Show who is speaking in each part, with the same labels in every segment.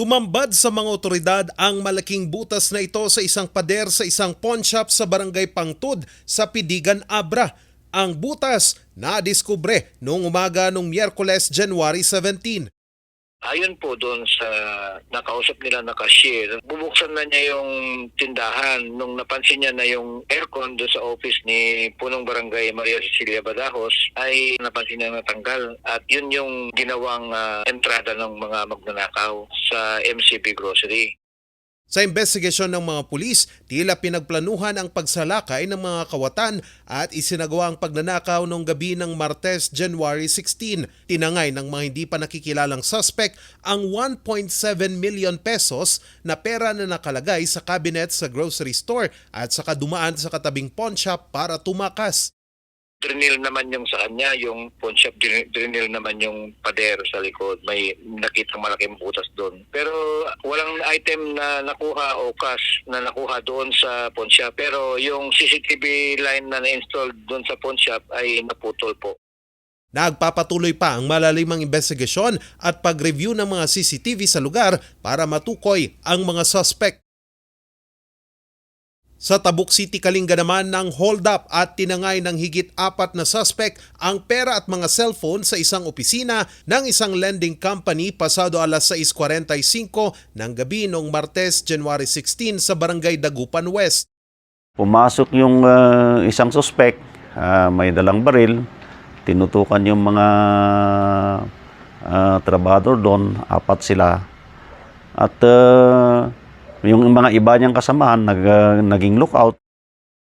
Speaker 1: Tumambad sa mga otoridad ang malaking butas na ito sa isang pader sa isang pawn shop sa barangay Pangtud sa Pidigan, Abra. Ang butas na diskubre noong umaga noong Miyerkules, January 17.
Speaker 2: Ayon po doon sa nakausap nila na cashier, bubuksan na niya yung tindahan nung napansin niya na yung aircon doon sa office ni punong barangay Maria Cecilia Badajos ay napansin niya natanggal at yun yung ginawang ah, entrada ng mga magnanakaw sa MCB Grocery.
Speaker 1: Sa investigasyon ng mga pulis, tila pinagplanuhan ang pagsalakay ng mga kawatan at isinagawa ang pagnanakaw noong gabi ng Martes, January 16. Tinangay ng mga hindi pa nakikilalang suspect ang 1.7 million pesos na pera na nakalagay sa cabinet sa grocery store at saka dumaan sa katabing pawn shop para tumakas.
Speaker 2: Drinil naman yung sa kanya, yung pawn shop, drin- drinil naman yung pader sa likod. May nakita malaking butas doon. Pero walang item na nakuha o cash na nakuha doon sa pawn shop. Pero yung CCTV line na na-install doon sa pawn shop ay naputol po.
Speaker 1: Nagpapatuloy pa ang malalimang investigasyon at pag-review ng mga CCTV sa lugar para matukoy ang mga suspect. Sa Tabuk City, Kalinga naman ng hold up at tinangay ng higit apat na suspect ang pera at mga cellphone sa isang opisina ng isang lending company pasado alas 6.45 ng gabi noong Martes, January 16 sa Barangay Dagupan West.
Speaker 3: Pumasok yung ah, isang suspect, ah, may dalang baril, tinutukan yung mga ah, trabador doon, apat sila. At ah, yung mga iba niyang kasamahan nag, ah, naging lookout.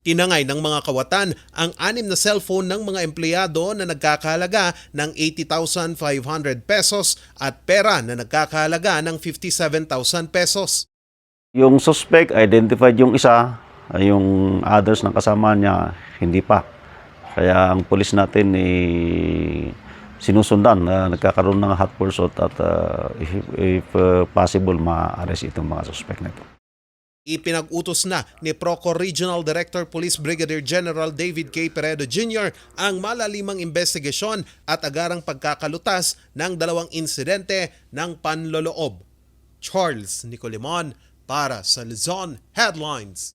Speaker 1: Tinangay ng mga kawatan ang anim na cellphone ng mga empleyado na nagkakahalaga ng 80,500 pesos at pera na nagkakahalaga ng 57,000 pesos.
Speaker 3: Yung suspect, identified yung isa, yung others na kasama niya, hindi pa. Kaya ang pulis natin eh, sinusundan na nagkakaroon ng hot pursuit at ah, if, if ah, possible ma-arrest itong mga suspect na ito.
Speaker 1: Ipinag-utos na ni Procor Regional Director Police Brigadier General David K. Peredo Jr. ang malalimang investigasyon at agarang pagkakalutas ng dalawang insidente ng panloloob. Charles Nicolimon para sa Luzon Headlines.